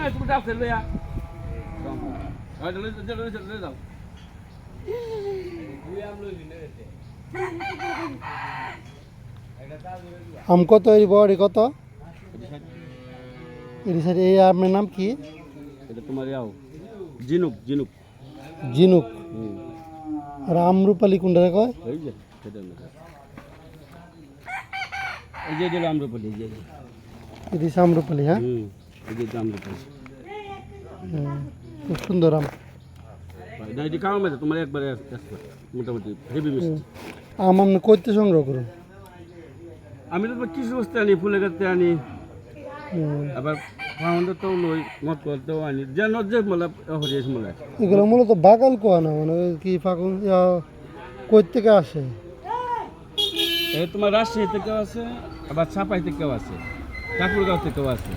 মানে তুমি যাও আম কত এর বড়ি কত এই আমের নাম কি এটা তোমার ইয়াও জিনুক জিনুক জিনুক আর আমরুপালি কোনটা কয় এই যে এই যে এই যে এই। এদিস আমরুপালি হ্যাঁ এই যে খুব সুন্দর আম। এটি কারণ আছে তোমার একবারে মোটামুটি হেভি মিষ্টি আম আপনি করতে সংগ্রহ করুন। আমি তো কিছু বস্তু আনি ফুলের গাছতে আনি। আবার ফাউন্ডার তো লই মত করতেও আনি যেন যে মোলা হরিয়েছ মোলা এগুলো মূলত বাগাল কোয়া না মানে কি ফাগুন কই থেকে আসে? এই তোমার রাজশাহী থেকেও আছে আবার ছাপাই থেকেও আছে ঠাকুরগাঁও থেকেও আছে।